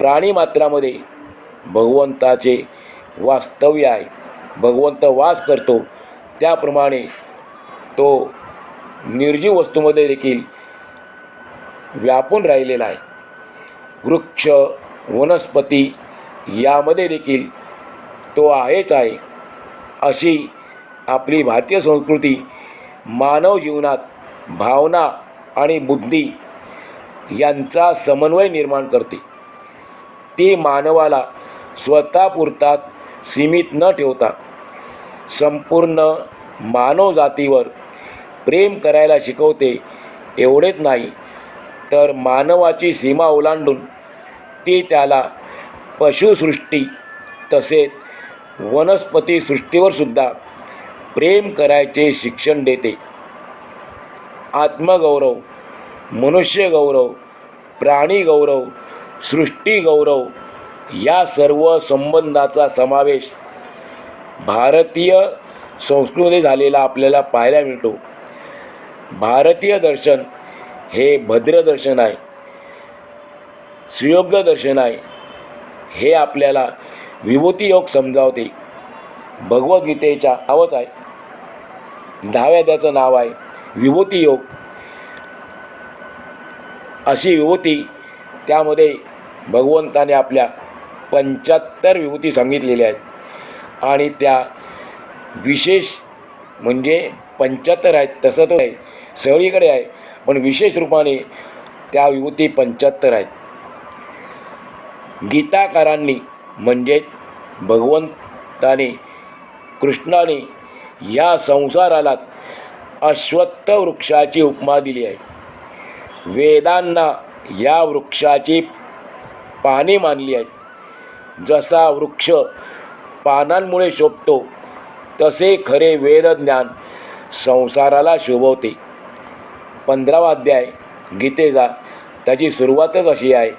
प्राणीमात्रामध्ये भगवंताचे वास्तव्य आहे. भगवंत वास करतो. त्याप्रमाणे तो निर्जीव वस्तूमध्ये देखील व्यापून राहिलेला आहे. वृक्ष वनस्पती यामध्ये देखील तो आहेच आहे. अशी आपली भारतीय संस्कृती मानव जीवनात भावना आणि बुद्धी यांचा समन्वय निर्माण करते. ती मानवाला स्वतःपुरताच सीमित न ठेवता संपूर्ण मानवजातीवर प्रेम करायला शिकवते एवढेच नाही तर मानवाची सीमा ओलांडून ती त्याला पशुसृष्टी तसेच वनस्पतीसृष्टीवरसुद्धा सुद्धा प्रेम करायचे शिक्षण देते. आत्मगौरव मनुष्यगौरव प्राणीगौरव सृष्टीगौरव या सर्व संबंधाचा समावेश भारतीय संस्कृती झालेला आपल्याला पाहायला मिळतो. भारतीय दर्शन हे भद्र दर्शन आहे. सुयोग्य दर्शन आहे. हे आपल्याला विभूती योग समजावते. भगवद्गीतेच्या नावच आहे. दहाव्या त्याचं नाव आहे विभूती योग. अशी विभूती त्यामध्ये भगवंताने आपल्या पंच्याहत्तर विभूती सांगितलेल्या आहेत. आणि त्या विशेष म्हणजे पंच्याहत्तर आहेत तसं तो आहे सगळीकडे आहे. पण विशेष रूपाने त्या विभूती पंच्याहत्तर आहेत. गीताकारांनी म्हणजेच भगवंताने कृष्णाने या संसाराला अश्वत्थ वृक्षाची उपमा दिली आहे. वेदांना या वृक्षाची पाने मानली आहेत. जसा वृक्ष पानांमुळे शोभतो तसे खरे वेदज्ञान संसाराला शोभवते. पंधरावा अध्याय गीतेचा. त्याची सुरुवातच अशी आहे.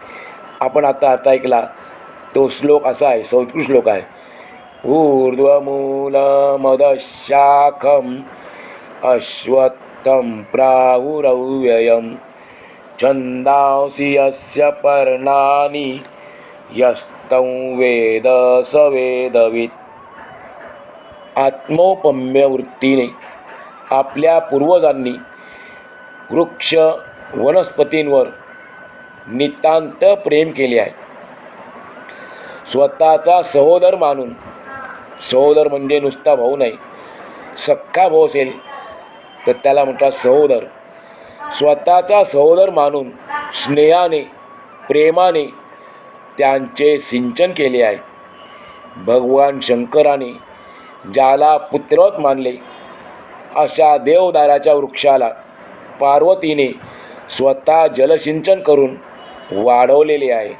आपण आता आता ऐकला तो श्लोक असा आहे संस्कृत श्लोक आहे. ऊर्ध्वमूलमदशाखम अश्वत्थं प्राहुरव्ययं छन्दांसि यस्य पर्णानि यस्तं वेद स वेदवित्। आत्मोपम्य वृत्तीने आपल्या पूर्वजांनी वृक्ष वनस्पतींवर नितांत प्रेम केले आहे. स्वतःचा सहोदर मानून सहोदर म्हणजे नुसता भाऊ नाही सख्खा भाऊ असेल तर त्याला म्हणतात सहोदर. स्वतःचा सहोदर मानून स्नेहाने प्रेमाने त्यांचे सिंचन केले आहे. भगवान शंकराने ज्याला पुत्रवत मानले अशा देवदाराच्या वृक्षाला पार्वतीने स्वतः जलसिंचन करून वाढवलेले आहे.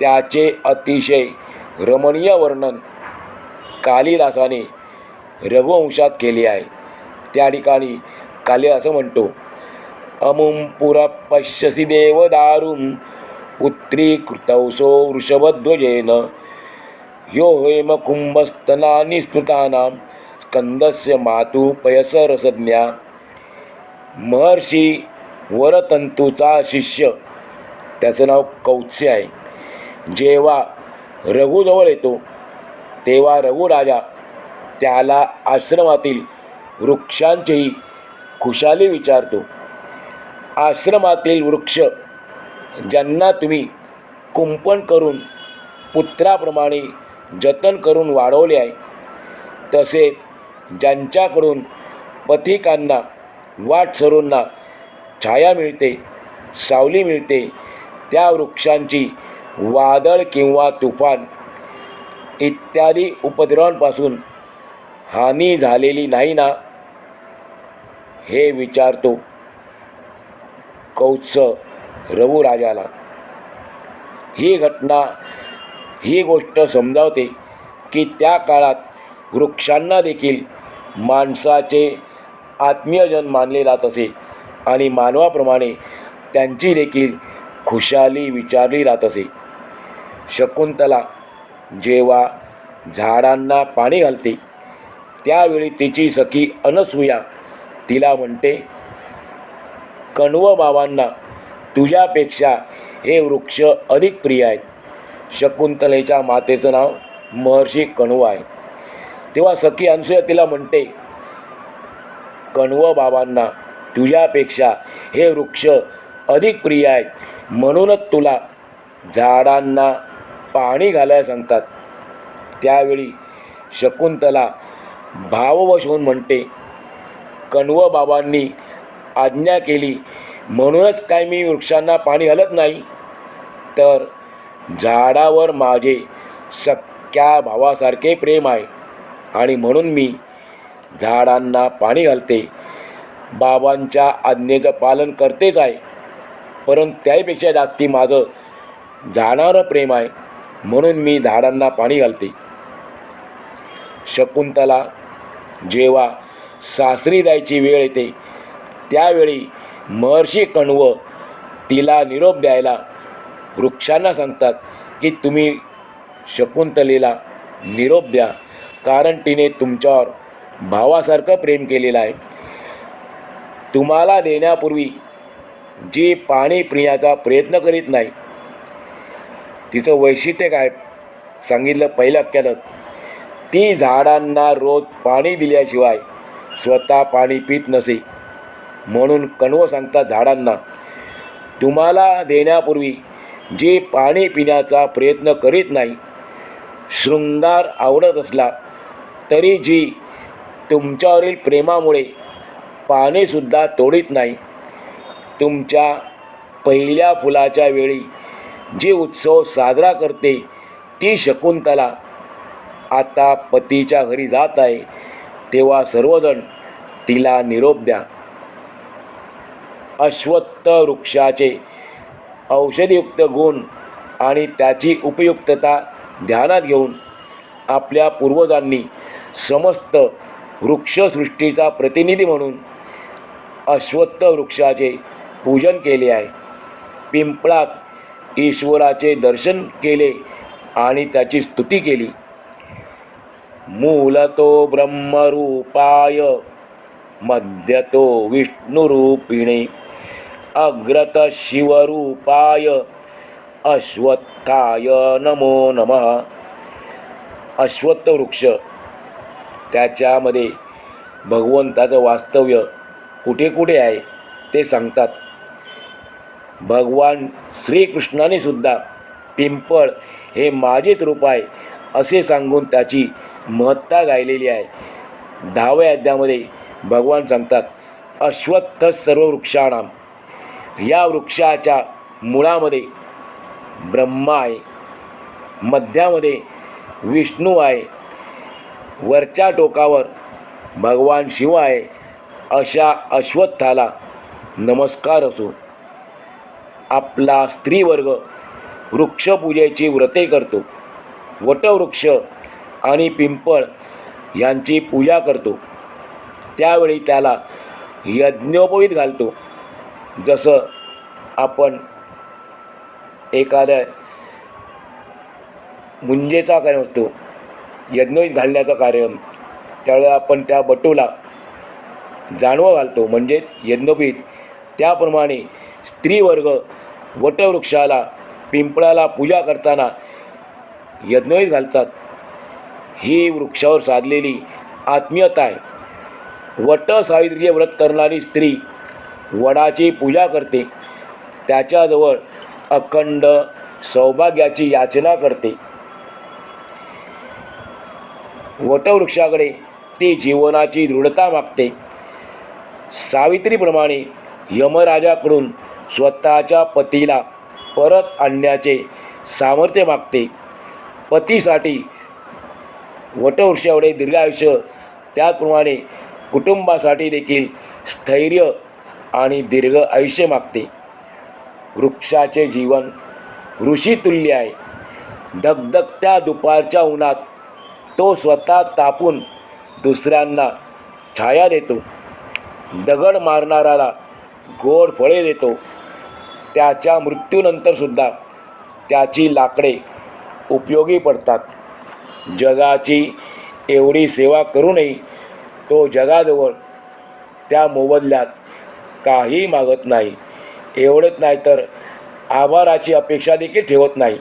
त्याचे अतिशय रमणीय वर्णन कालिदासाने रघुवंशात केले आहे. त्या ठिकाणी कालिदास म्हणतो अमुं पुर पश्यसि देवदारुं पुत्री कृतौसो वृषभध्वजेन। यो हेमकुंभस्तनानि स्तुतानां स्कंदस्य मातु पयसरसज्ञा। महर्षी वरतंतूचा शिष्य। त्याचं नाव कौत्स्य आहे। जेव्हा रघुजवळ येतो तेव्हा रघुराजा त्याला आश्रमातील वृक्षांचीही खुशाली विचारतो। आश्रमातील वृक्ष ज्यांना तुम्ही कुंपण करून पुत्राप्रमाणे जतन करून वाढवले आहे तसेच ज्यांच्याकडून पथिकांना वाटसरूंना छाया मिळते सावली मिळते त्या वृक्षांची वादळ किंवा तुफान इत्यादी उपद्रवांपासून हानी झालेली नाही ना? हे विचारतो. कौत्स रघुराजाला ही घटना ही गोष्ट समजावते की त्या काळात वृक्षांना देखील माणसाचे आत्मीयजन मानले जात असे आणि मानवाप्रमाणे त्यांची देखील खुशाली विचारली जात असे. शकुंतला जेव्हा झाडांना पाणी घालते त्यावेळी तिची सखी अनसूया तिला म्हणते कण्व बाबांना तुझ्यापेक्षा हे वृक्ष अधिक प्रिय आहेत. शकुंतलेच्या मातेचं नाव महर्षी कण्व आहे. तेव्हा सखी अनसूया तिला म्हणते कण्व बाबांना तुझ्यापेक्षा हे वृक्ष अधिक प्रिय आहेत. म्हणूनच तुला झाडांना पाणी घालायला सांगतात. त्यावेळी शकुंतला भाववश होऊन म्हणते कण्व बाबांनी आज्ञा केली. म्हणूनच काय मी वृक्षांना पाणी घालत नाही? तर झाडावर माझे सख्या भावासारखे प्रेम आहे. आणि म्हणून मी झाडांना पाणी घालते. बाबांच्या आज्ञेचं पालन करतेच आहे. परंतु त्याहीपेक्षा जास्ती माझं झाडावर प्रेम आहे. म्हणून मी झाडांना पाणी घालते. शकुंतला जेव्हा सासरी जायची वेळ येते त्यावेळी महर्षी कण्व तिला निरोप द्यायला वृक्षांना सांगतात की तुम्ही शकुंतलेला निरोप द्या कारण तिने तुमच्यावर भावासारखं प्रेम केलेलं आहे. तुम्हाला देण्यापूर्वी जी पाणी पिण्याचा प्रयत्न करीत नाही तिचं वैशिष्ट्य काय? सांगितलं पहिल्या अख्यात ती झाडांना रोज पाणी दिल्याशिवाय स्वतः पाणी पित नसे. म्हणून कण्व सांगतात झाडांना तुम्हाला देण्यापूर्वी जे पाणी पिण्याचा प्रयत्न करीत नाही शृंगार आवडत असला तरी जी तुमच्यावरील प्रेमामुळे पाणीसुद्धा तोडीत नाही तुमच्या पहिल्या फुलाच्या वेळी जे उत्सव साजरा करते ती शकुंतला आता पतीच्या घरी जात आहे तेव्हा सर्वजण तिला निरोप द्या. अश्वत्थ वृक्षाचे औषधीयुक्त गुण आणि त्याची उपयुक्तता ध्यानात घेऊन आपल्या पूर्वजांनी समस्त वृक्षसृष्टीचा प्रतिनिधी म्हणून अश्वत्थ वृक्षाचे पूजन केले आहे. पिंपळात ईश्वराचे दर्शन केले आणि त्याची स्तुती केली. मूलतो ब्रह्मरूपाय मध्यतो विष्णुरूपिणे अग्रत शिवरूपाय अश्वत्थाय नमो नमः. अश्वत्थ वृक्ष त्याच्यामध्ये भगवंताचं वास्तव्य कुठे कुठे आहे ते सांगतात. भगवान श्रीकृष्णाने सुद्धा पिंपळ हे माझेच रूप आहे असे सांगून त्याची महत्ता गायलेली आहे. दहाव्या अध्यामध्ये भगवान सांगतात अश्वत्थ सर्व वृक्षाणाम या वृक्षाच्या मुळामध्ये ब्रह्मा आहे मध्यामध्ये विष्णू आहे वरच्या टोकावर भगवान शिव आहे अशा अश्वत्थाला नमस्कार असो. आपला स्त्रीवर्ग वृक्षपूजेची व्रते करतो. वटवृक्ष आणि पिंपळ यांची पूजा करतो. त्यावेळी त्याला यज्ञोपवीत घालतो. जसं आपण एखाद्या मुंजेचा कार्यक्रम असतो यज्ञ घालण्याचा कार्यक्रम त्यावेळेला आपण त्या बटूला जानवं घालतो. म्हणजे यज्ञपीठ त्याप्रमाणे स्त्रीवर्ग वटवृक्षाला पिंपळाला पूजा करताना यज्ञोपवीत घालतात. ही वृक्षावर साधलेली आत्मीयता आहे. वट सावित्रीचे व्रत करणारी स्त्री वडाची पूजा करते. त्याच्याजवळ अखंड सौभाग्याची याचना करते. वटवृक्षाकडे ती जीवनाची दृढता मागते. सावित्रीप्रमाणे यमराजाकडून स्वतःच्या पतीला परत आणण्याचे सामर्थ्य मागते. पतीसाठी वटवृक्षाकडे दीर्घायुष्य त्याचप्रमाणे कुटुंबासाठी देखील स्थैर्य आणि दीर्घ आयुष्य मागते. वृक्षाचे जीवन ऋषीतुल्य आहे. धगधगत्या दुपारच्या उन्हात तो स्वतः तापून दुसऱ्यांना छाया देतो. दगड मारणाराला गोड फळे देतो. त्याच्या मृत्यूनंतरसुद्धा त्याची लाकडे उपयोगी पडतात. जगाची एवढी सेवा करूनही तो जगाजवळ त्या मोबदल्यात काही मागत नाही. एवढंच नाही तर आभाराची अपेक्षा देखील ठेवत नाही.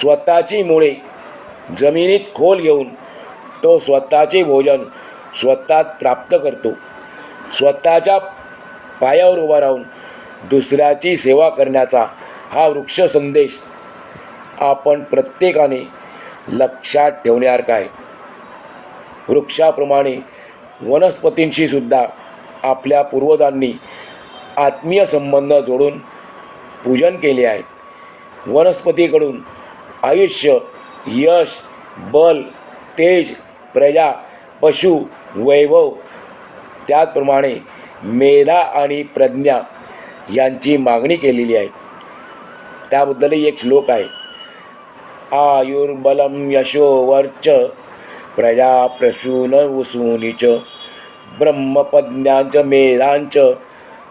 स्वतःची मुळे जमिनीत खोल घेऊन तो स्वतःचे भोजन स्वतः प्राप्त करतो. स्वतःच्या पायावर उभा राहून दुसऱ्याची सेवा करण्याचा हा वृक्ष संदेश आपण प्रत्येकाने लक्षात ठेवण्यासारखा आहे. वृक्षाप्रमाणे वनस्पतींशी सुद्धा आपल्या पूर्वजांनी आत्मीय संबंध जोडून पूजन केले आहे. वनस्पतीकडून आयुष्य यश बल तेज प्रजा पशु वैभव त्याचप्रमाणे मेधा आणि प्रज्ञा यांची मागणी केलेली आहे. त्याबद्दलही एक श्लोक आहे. आयुर्बलम यशो वर्च प्रजा प्रसून वसूनीच ब्रह्मपज्ञांच मेधांच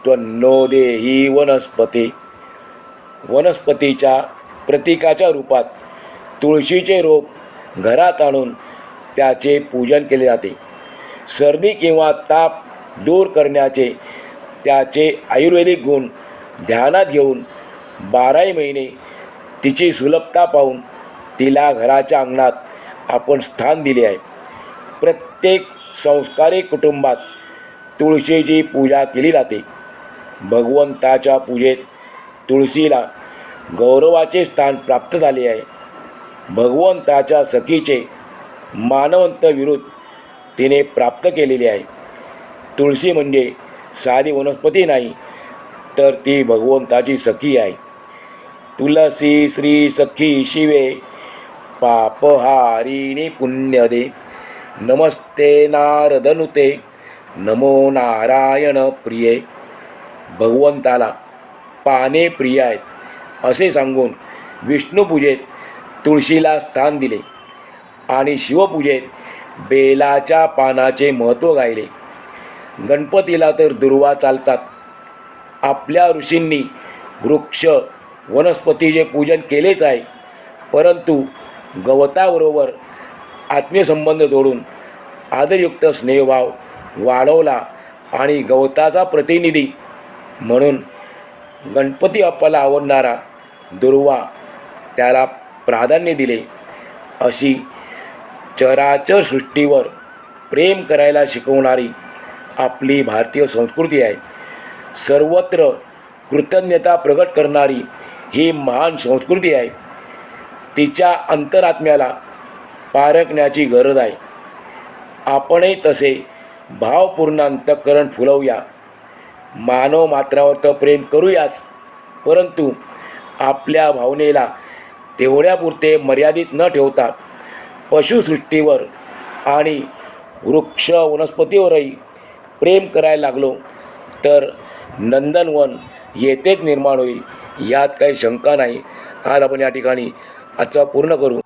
त्वन्नो देही वनस्पती. वनस्पतीच्या प्रतीकाच्या रूपात तुळशीचे रोप घरात आणून त्याचे पूजन केले जाते. सर्दी किंवा ताप दूर करण्याचे त्याचे आयुर्वेदिक गुण ध्यानात घेऊन बाराही महिने तिची सुलभता पाहून तिला घराच्या अंगणात आपण स्थान दिले आहे. प्रत्येक संस्कारिक कुटुंबात तुळशीची पूजा केली जाते. भगवंताच्या पूजेत तुळशीला गौरवाचे स्थान प्राप्त झाले आहे. भगवंताच्या सखीचे मानवंत विरुद्ध तिने प्राप्त केलेले आहे. तुळशी म्हणजे साधी वनस्पती नाही तर ती भगवंताची सखी आहे. तुलसी श्री सखी शिवे पापहारिणी पुण्यदे नमस्ते नारदनुते नमो नारायण प्रिये. भगवंताला पाने प्रिय आहेत असे सांगून विष्णुपूजेत तुळशीला स्थान दिले आणि शिवपूजेत बेलाच्या पानाचे महत्त्व गायले. गणपतीला तर दुर्वा चालतात. आपल्या ऋषींनी वृक्ष वनस्पतीचे पूजन केलेच आहे परंतु गवताबरोबर आत्मीयसंबंध जोडून आदरयुक्त स्नेहभाव वाढवला आणि गवताचा प्रतिनिधी म्हणून गणपती बाप्पाला आवडणारा दुर्वा त्याला प्राधान्य दिले. अशी चराचर सृष्टीवर प्रेम करायला शिकवणारी आपली भारतीय संस्कृती आहे. सर्वत्र कृतज्ञता प्रकट करणारी ही महान संस्कृती आहे. तिच्या अंतरात्म्याला पारखण्याची गरज आहे. आपणही तसे भावपूर्ण अंतःकरण फुलवूया. मानव मात्रावर तर प्रेम करूयाच परंतु आपल्या भावनेला तेवढ्यापुरते मर्यादित न ठेवता पशुसृष्टीवर आणि वृक्ष वनस्पतीवरही प्रेम करायला लागलो तर नंदनवन येथेच निर्माण होईल यात काही शंका नाही. आज आपण या ठिकाणी आजचा पूर्ण करू.